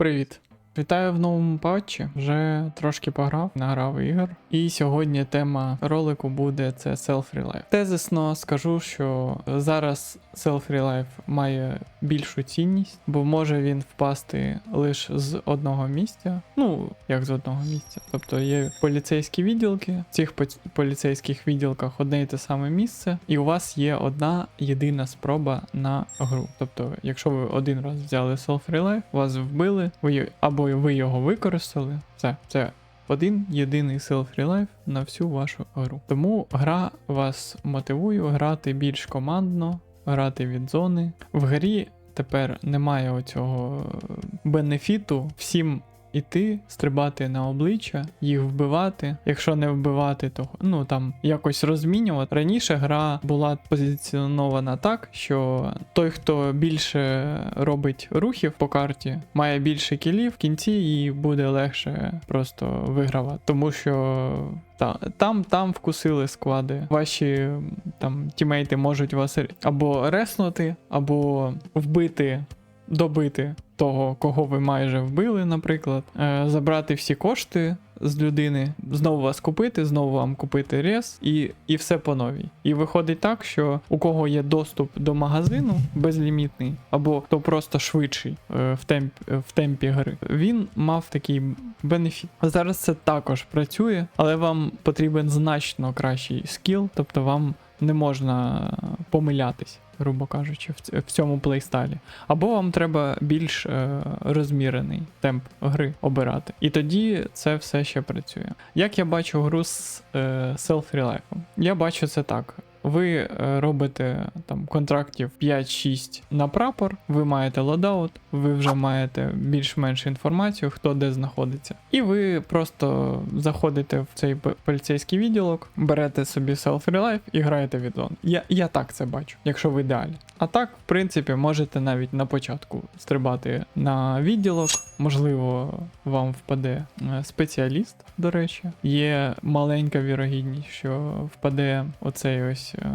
Привіт. Вітаю в новому патчі. Вже трошки пограв, награв ігор. І сьогодні тема ролику буде це Self-Relife. Тезисно скажу, що зараз Self-Relife має більшу цінність, бо може він впасти лише з одного місця. Ну, як з одного місця. Тобто є поліцейські відділки. В цих поліцейських відділках одне і те саме місце, і у вас є одна єдина спроба на гру. Тобто, якщо ви один раз взяли Self-Relife, вас вбили, ви й- або ви його використали, все, це один єдиний self-relife на всю вашу гру. Тому гра вас мотивує грати більш командно, грати від зони. В грі тепер немає оцього е, бенефіту всім. Іти, стрибати на обличчя, їх вбивати. Якщо не вбивати, то ну там якось розмінювати. Раніше гра була позиціонована так, що той, хто більше робить рухів по карті, має більше кілів в кінці і буде легше просто вигравати. Тому що та, там, там вкусили склади. Ваші там тімейти можуть вас або реснути, або вбити, добити того, кого ви майже вбили, наприклад, е, забрати всі кошти з людини, знову вас купити, знову вам купити рез, і, і все по новій. І виходить так, що у кого є доступ до магазину безлімітний, або хто просто швидший е, в, темп, в темпі гри, він мав такий бенефіт. Зараз це також працює, але вам потрібен значно кращий скіл, тобто вам не можна помилятись. Грубо кажучи, в цьому плейстайлі. Або вам треба більш е, розмірений темп гри обирати. І тоді це все ще працює. Як я бачу гру з е, self-relife? Я бачу це так. Ви е, робите там контрактів 5-6 на прапор, ви маєте лодаут, ви вже маєте більш-менш інформацію, хто де знаходиться. І ви просто заходите в цей поліцейський відділок, берете собі self-relife і граєте від зон. Я, я так це бачу, якщо в ідеалі. А так, в принципі, можете навіть на початку стрибати на відділок. Можливо, вам впаде е, спеціаліст, до речі. Є маленька вірогідність, що впаде оцей ось е,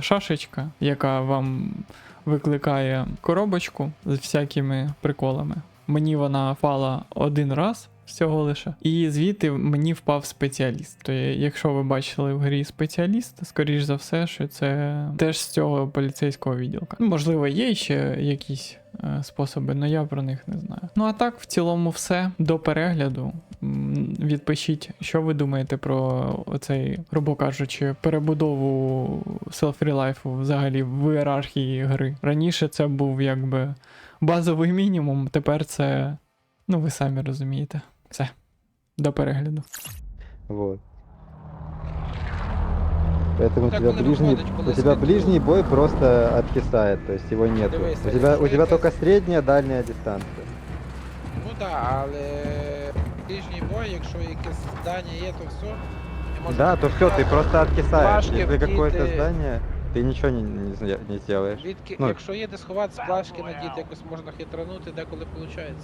шашечка, яка вам викликає коробочку з всякими приколами. Мені вона впала один раз. Всього лише. І звідти мені впав спеціаліст. То якщо ви бачили в грі спеціаліст, скоріш за все, що це теж з цього поліцейського відділка. Ну, можливо, є ще якісь е, способи, але я про них не знаю. Ну а так, в цілому, все. До перегляду. Відпишіть, що ви думаєте про оцей, грубо кажучи, перебудову селфрілайфу взагалі в ієрархії гри. Раніше це був якби базовий мінімум, тепер це. Ну, ви самі розумієте. Все. До перегляду. Вот. Поэтому у Так тебя он и ближний, выходит, у коли тебя світло. ближний бой просто откисает, то есть его нету. Дивись, у тебя, у якщо тебя якась- только средняя, дальняя дистанция. Ну так, але ближній бой, якщо якесь здання є, то все. І можна Да, то все, ты відкидати. просто откисаешь. Флажки Если какое-то вдіти. здание, ты ничего не, не, зня- не сделаешь. Відки... Ну. Якщо є де сховати сплашки надіти, якось можна хитранути, деколи виходить.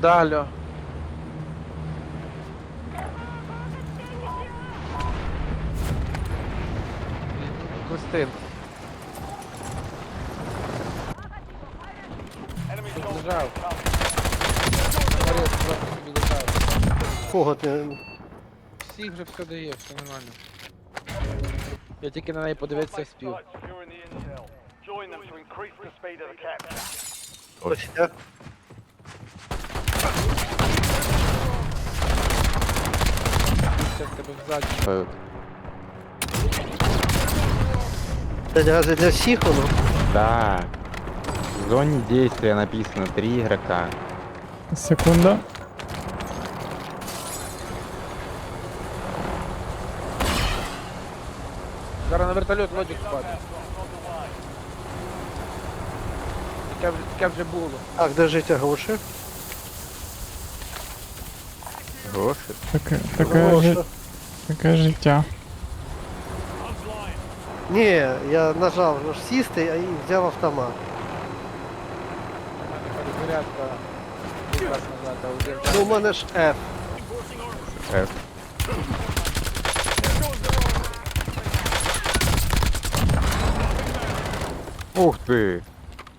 Далю. Костин. Лежав. Говорив, просто собі лежав. Кого ти? Всіх вже все дає, все нормально. Я тільки на неї подивитися спів. Ось я. Це в тебе взаді. Разве для всіх воно? Да. В зоне действия написано три игрока. Секунда. Зараз на вертольот лодік впаде. Таке, вже- таке вже було. Так, держите гроші. Гроши. Таке, таке, жи- таке життя. Ні, я нажав ж сісти і взяв автомат. Перезарядка. Якраз назад, а один Ну, у мене ж F. F. Ух ты!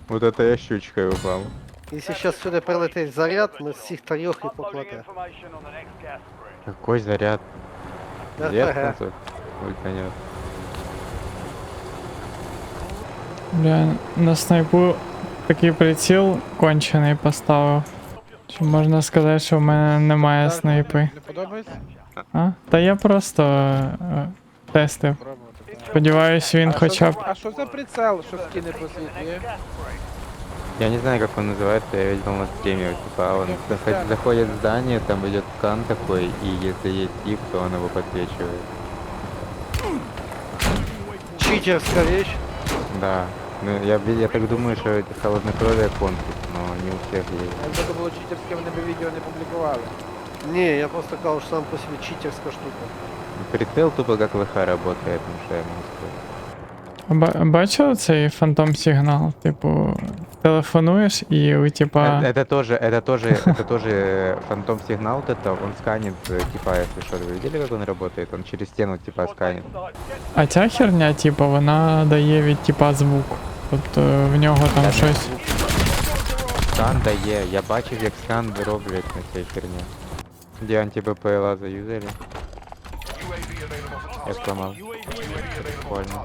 Вот это я щучкой упал. Якщо зараз сюди прилетить заряд, ми всіх трьох і Uploading покладе. information on the next gas spread. Какой заряд? Заряд РПГ. тут Бля, на снайпу такий приціл кончений поставив. Чи можна сказати, що в мене немає Так, снайпи? Не подобається? А? Та я просто е, тестив. Пробувати. так. Сподіваюсь, він А що хоча б. за- А що за прицел, що скине просвітлює? Я не знаю, как он называется, я видел на стриме, вот, типа он заход- заходит в здание, там идет скан такой, и если есть тип, то он его подсвечивает. Читерська річ. Да. Ну, я, я так думаю, что это холоднокровие конкурс, но не у всех есть. Я це було читерське, вони б відео не публікували. Ні, я просто сказал, що сам по собі читерська штука. Прицел тупо как ВХ работает, ну что я могу сказать. Ба- Бачив цей фантом сигнал? Типу, телефонуєш і у типа. Э, Это тоже, это тоже, это тоже э, фантом сигнал вот это, он сканит, э, типа, если что, вы видели, как он работает? Он через стену, типа, сканит. А ця херня, типу, вона дає від типа звук. Тобто в нього там Да, щось. Скан дає, я бачив, як скан роблять на цій херні. Де анти-БПЛА заюзали. Я зламав. Прикольно.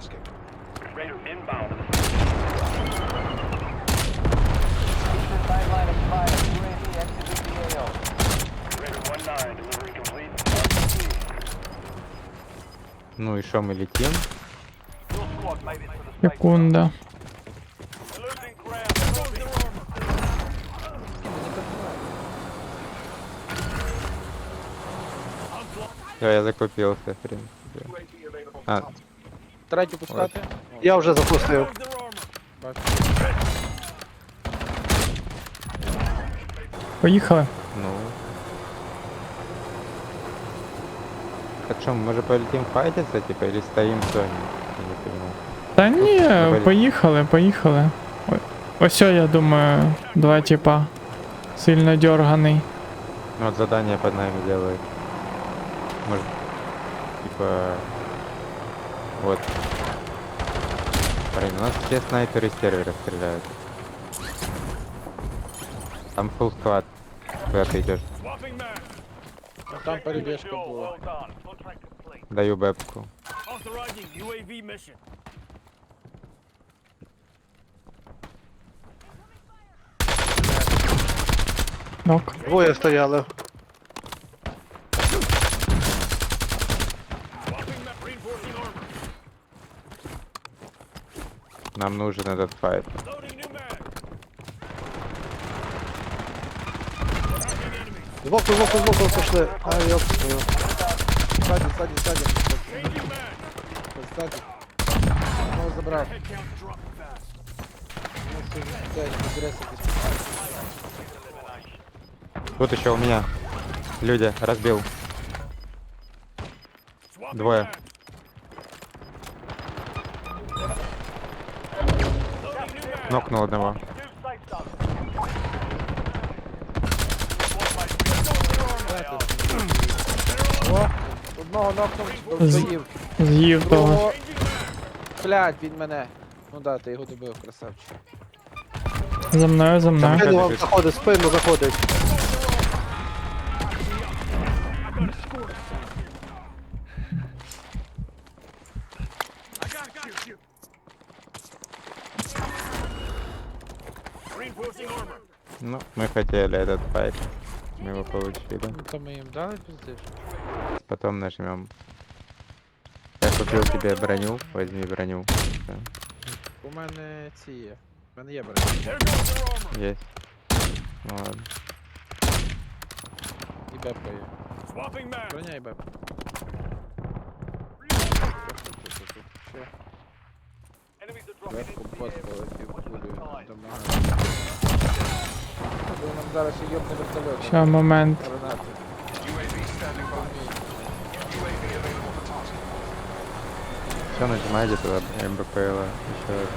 Ну і що, ми летим? Your squad made it to the safe Секунда. Losing ground. Все, я закупився, в принципі. А, Третю пускати? Я вже запустив. Бачу. Поїхали. ну. Так що, може полетим файтиться, типа, или стоим в зоні? Я не понимаю. Та ні, Давай. поїхали, поїхали. О- Ось о, я думаю, два типа. Сильно дерганий. Ну вот задание под нами делают. Может, типа... Вот. Блин, у нас все снайперы с сервера стреляют. Там full склад. Куда ты идешь? Там перебіжка була. Даю бепку. Нок. Двоє стояли. Нам нужен этот файт. Збоку, збоку, збоку пішли. А, йоп, твою. Ззаді, ззаді, ззаді. Changing mag. Ззаді. Знову забрав. Ну, це це, агресія десь. Тут еще у меня. Люди, разбил. Swapping Двое. mag. Loading new mag. Нокнул одного. New safe zone. О, одного нокнув, З- доїв. З'їв того. Другого. Блядь, він мене. Ну да, ти його добив, красавчик. За мною, за мною. Спину вам заходить, спину заходить. Reinforcing armor. Ну, мы хотели этот файт. Мы его получили. Ну то ми їм дали пиздиш. Потом нажмем. Я купил тебе броню. Возьми броню. Да, У мене ці є. У мене є бронь. There goes their armor. Есть. Ну ладно. І бепка є. Swapping mag. Броня і бепка. Ще. Enemies are dropping Бепку into the бос area. полетів Watch your кулею. skies. Домагає. Бо нам зараз ще йобне вертольот. Ще момент. Гранати. Все, нажимайте туда МБПЛ. Еще раз.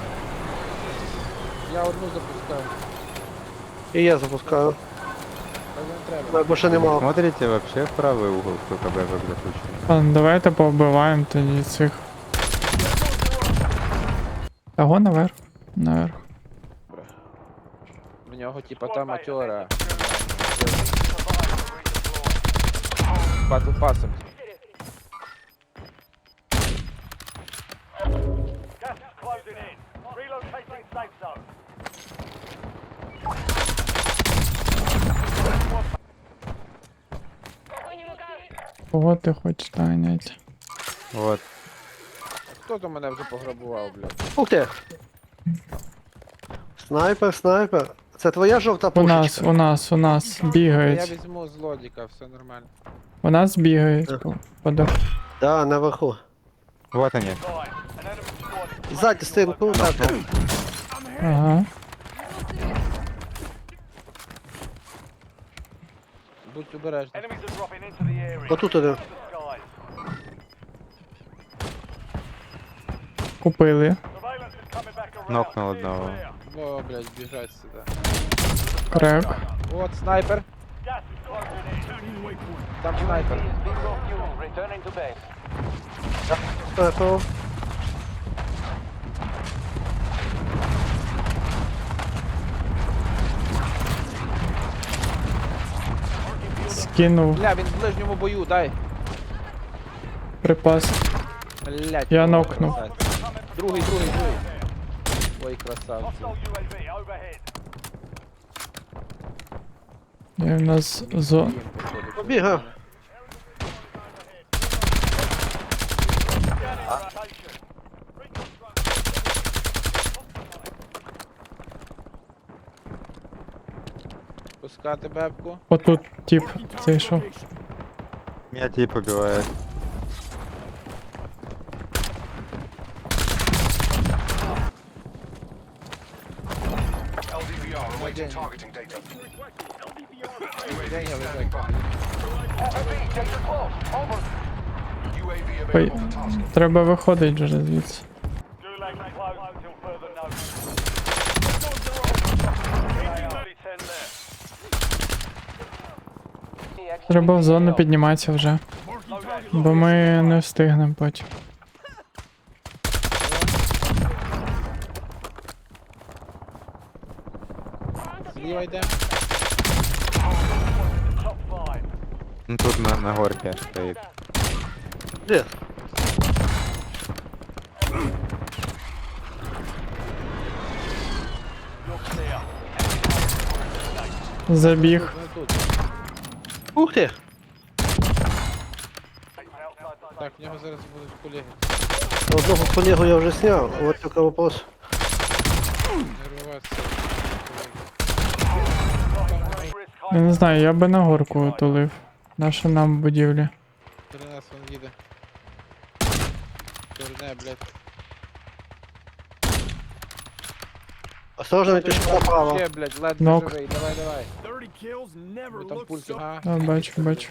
Я одну запускав. І я запускаю. Так не треба. Бо ще нема. Смотрите вообще в правый угол, сколько бэбок запущено. Ладно, давайте повбиваємо тоді цих. Того наверх. Наверх. Мені нього типа та матьора. Батл Relocating safe zone. Кого ти хочеш таняти? Вот. Хто то мене вже пограбував, блядь? Ух ти! Снайпер, снайпер. Це твоя жовта У нас, у нас, у нас Я бігають. візьму злодіка, все нормально. У нас бігають. По- по Да, наверху. Вот они. Fine. An enemy squad Ззаді так. Ага. Будь обережний. Отут один. Купили. Steer одного. clear. О, блядь, біжать сюди. Крек. От снайпер. Там снайпер. Снайпер. Скинув Бля, він в ближньому бою, дай. припас. Блядь. Я нокнув. Другий, другий, другий. Ой, красавці. UAV overhead. І в нас зо... Їм, походу, Побігав. Пускати бебку. Отут тип зайшов. Меня тип убивает. Ой, треба виходити вже звідси. Треба в зону підніматися вже. Бо ми не встигнемо потім. Зліва йде. Ну тут на, на горке стоит. Де? Забіг. Ух ти! Так, в нього зараз будуть колеги. Одного колегу я вже сняв, от тільки вопрос. Не рватися. Я не знаю, я би на горку тулив. Наша нам будівлі. При нас він їде. Турне, блядь. Осторожно, не пішов направо. Ще, блядь, ледве Нок. живий. Давай, давай. 30 kills never Ви там пульки. Ага. А, бачу, бачу.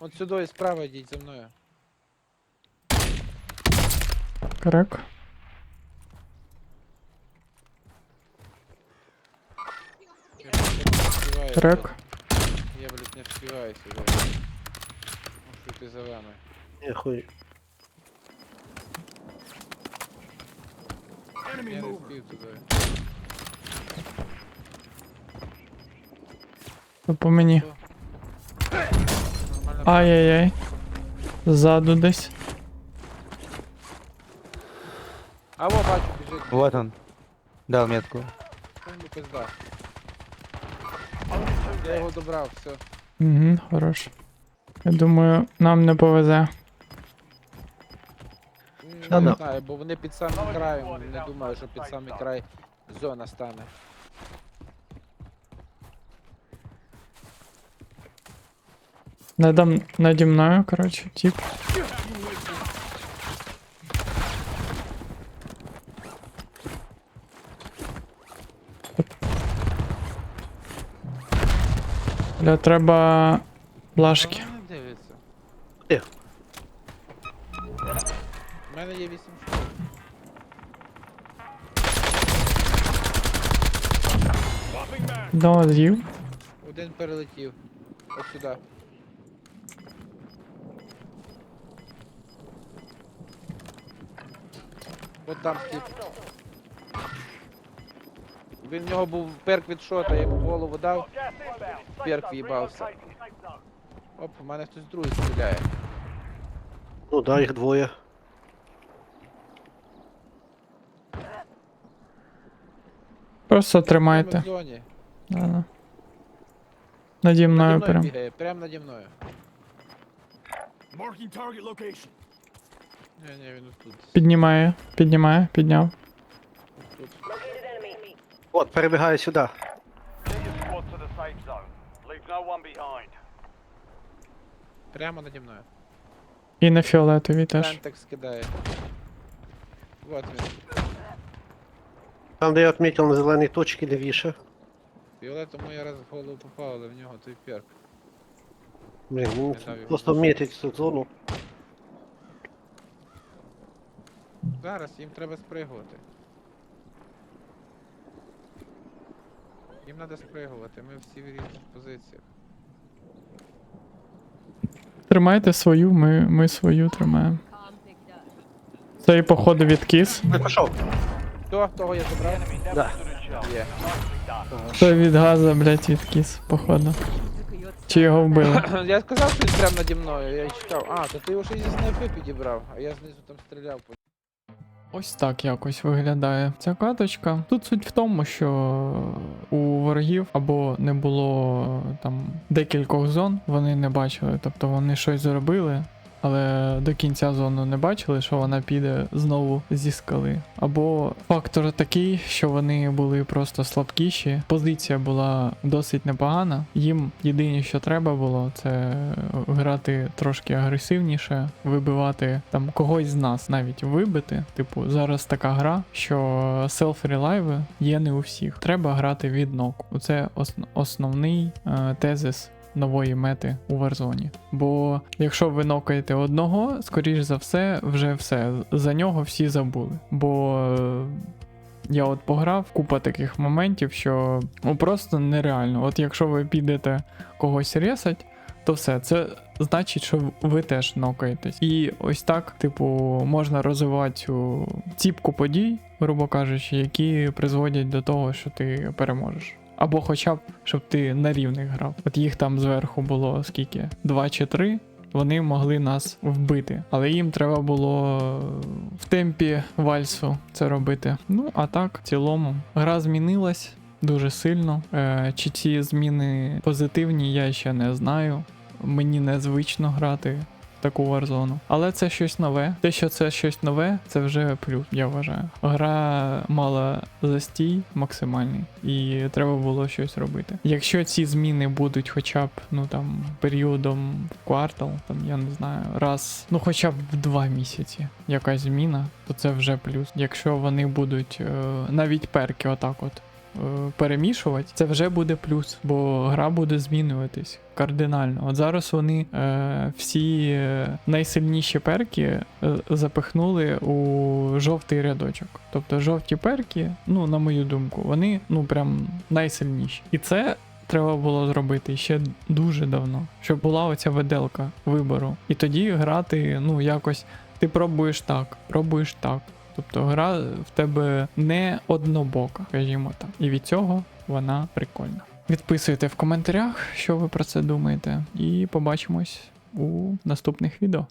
От сюди і справа йдіть за мною. Крек. Я, блядь, не вспіваю, Крек. блядь. Я, блядь, не вспіваю сюди. Мушу йти за вами. Ні, хуй. Я не вспів туди. По мені. Ай-яй-яй. Ззаду десь. А во, бачу, біжить. Вот он. Дал метку. Ну пизда. Я його добрав, все. Угу, хорош. Я думаю, нам не повезе. Не да. знаю, бо вони під самим краєм. Не думаю, що під самий край зона стане. Надо, наді мною, коротше, тип. Бля, треба плашки. Одного з'їв. Один перелетів. Ось сюди. От там тип. Він в нього був перк від шота, я йому голову дав. Перк в'їбався. Оп, у мене хтось другий стріляє. Ну да, їх двоє. Просто в тримайте. зоні. Да-да. Наді Наді мною мною прям. бігає, прямо наді мною. Marking target location. Ні, ні, він тут. Піднімає, піднімає, підняв. тут. От, перебігає сюди. Get your squad to the safe zone. Leave no one behind. Прямо наді мною. І на фіолетовій теж. Пентек скидає. Вот він. Там, де я відмітив на зеленій точці лівіше. Фіолетому я раз в голову попав, але в нього той перк. Блін, ну, дав його. просто мітить цю зону. Зараз їм треба спригувати. Їм треба спригувати, ми всі в різних позиціях. Тримайте свою, ми, ми свою тримаємо. Цей, походу, відкис. Не пішов. Хто? Того я забрав? Да. Є. Той від газа, блядь, відкис, походу. Чи його вбили? Я сказав, що він прямо наді мною, я чекав. А, то ти його ще зі снайпи підібрав, а я знизу там стріляв. Ось так якось виглядає ця каточка. Тут суть в тому, що у ворогів або не було там декількох зон, вони не бачили, тобто вони щось зробили. Але до кінця зону не бачили, що вона піде знову зі скали. Або фактор такий, що вони були просто слабкіші. Позиція була досить непогана. Їм єдине, що треба було, це грати трошки агресивніше, вибивати там когось з нас навіть вибити. Типу, зараз така гра, що селф-релайви є не у всіх. Треба грати від ноку. Це основний е, тезис нової мети у Warzone. Бо якщо ви нокаєте одного, скоріш за все, вже все. За нього всі забули. Бо. е, Я от пограв купа таких моментів, що ну просто нереально. От якщо ви підете когось ресать, то все, це значить, що ви теж нокаєтесь. І ось так, типу, можна розвивати цю ціпку подій, грубо кажучи, які призводять до того, що ти переможеш. Або хоча б, щоб ти на рівних грав. От їх там зверху було скільки? Два чи три. Вони могли нас вбити, але їм треба було в темпі вальсу це робити. Ну а так, в цілому, гра змінилась дуже сильно. Е, чи ці зміни позитивні, я ще не знаю. Мені незвично грати таку Warzone. Але це щось нове. Те, що це щось нове, це вже плюс, я вважаю. Гра мала застій максимальний, і треба було щось робити. Якщо ці зміни будуть хоча б ну там періодом в квартал, там я не знаю, раз, ну хоча б в два місяці якась зміна, то це вже плюс. Якщо вони будуть е, навіть перки, отак от перемішувати, це вже буде плюс, бо гра буде змінюватись кардинально. От зараз вони е, всі е, найсильніші перки е, запихнули у жовтий рядочок. Тобто жовті перки, ну на мою думку, вони ну прям найсильніші. І це. Треба було зробити ще дуже давно, щоб була оця виделка вибору. І тоді грати, ну якось ти пробуєш так, пробуєш так. Тобто гра в тебе не однобока, скажімо так. І від цього вона прикольна. Відписуйте в коментарях, що ви про це думаєте, і побачимось у наступних відео.